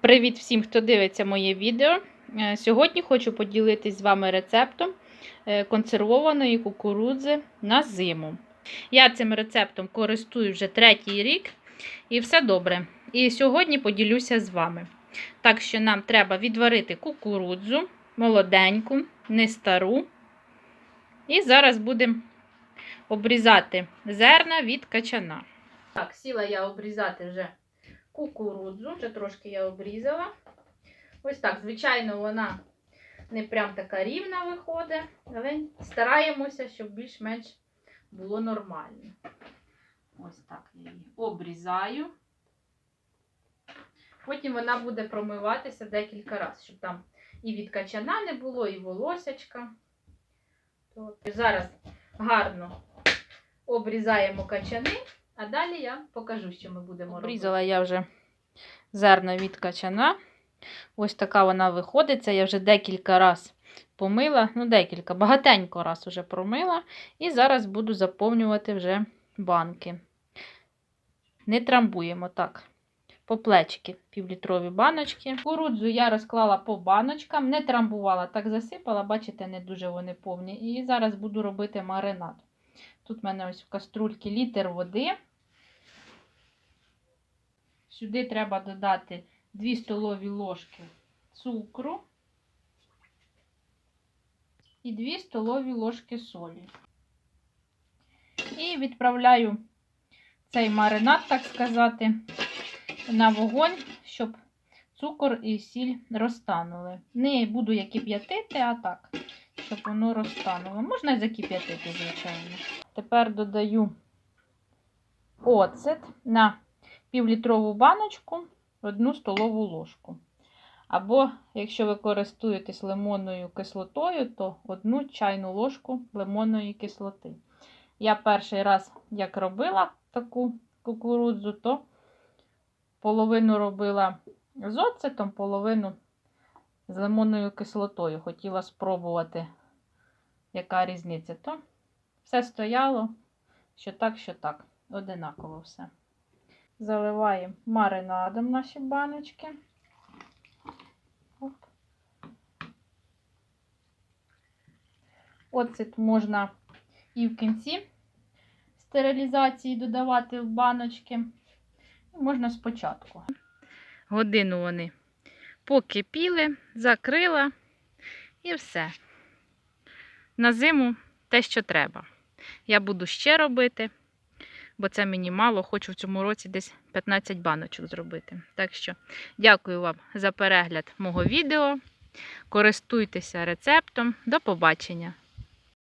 Привіт всім, хто дивиться моє відео. Е, Сьогодні хочу поділитись з вами рецептом е, консервованої кукурудзи на зиму. Я цим рецептом користую вже третій рік і все добре. І сьогодні поділюся з вами. Так що нам треба відварити кукурудзу молоденьку, не стару. І зараз будемо обрізати зерна від качана. Так, сіла я обрізати вже кукурудзу, вже трошки я обрізала. Ось так, звичайно, вона не прям така рівна виходить, але стараємося, щоб більш-менш було нормально. Ось так я її обрізаю. Потім вона буде промиватися декілька разів, щоб там і від качана не було, і волосячка. Зараз гарно обрізаємо качани. А далі я покажу, що ми будемо робити. Обрізала я вже зерна від качана. Ось така вона виходить. Я вже декілька разів помила. Ну, декілька, багатенько раз вже промила. І зараз буду заповнювати вже банки. Не трамбуємо так. По плечки півлітрові баночки. Кукурудзу я розклала по баночкам, не трамбувала, так засипала, бачите, не дуже вони повні. І зараз буду робити маринад. Тут в мене ось в каструльці літр води. Сюди треба додати 2 столові ложки цукру і 2 столові ложки солі. І відправляю цей маринад, так сказати, на вогонь, щоб цукор і сіль розтанули. Не буду я кип'ятити, а так, щоб воно розтануло. Можна і закип'ятити, звичайно. Тепер додаю оцет на півлітрову баночку, одну столову ложку. Або, якщо ви користуєтесь лимонною кислотою, то одну чайну ложку лимонної кислоти. Я перший раз, як робила таку кукурудзу, то половину робила з оцетом, половину з лимонною кислотою. Хотіла спробувати, яка різниця. То все стояло, що так, що так. Одинаково все. Заливаємо маринадом наші баночки. Оп. Оцет можна і в кінці стерилізації додавати в баночки. Можна спочатку. Годину вони покипіли, закрила і все. На зиму те, що треба. Я буду ще робити бо це мені мало, хочу в цьому році десь 15 баночок зробити. Так що дякую вам за перегляд мого відео. Користуйтеся рецептом. До побачення!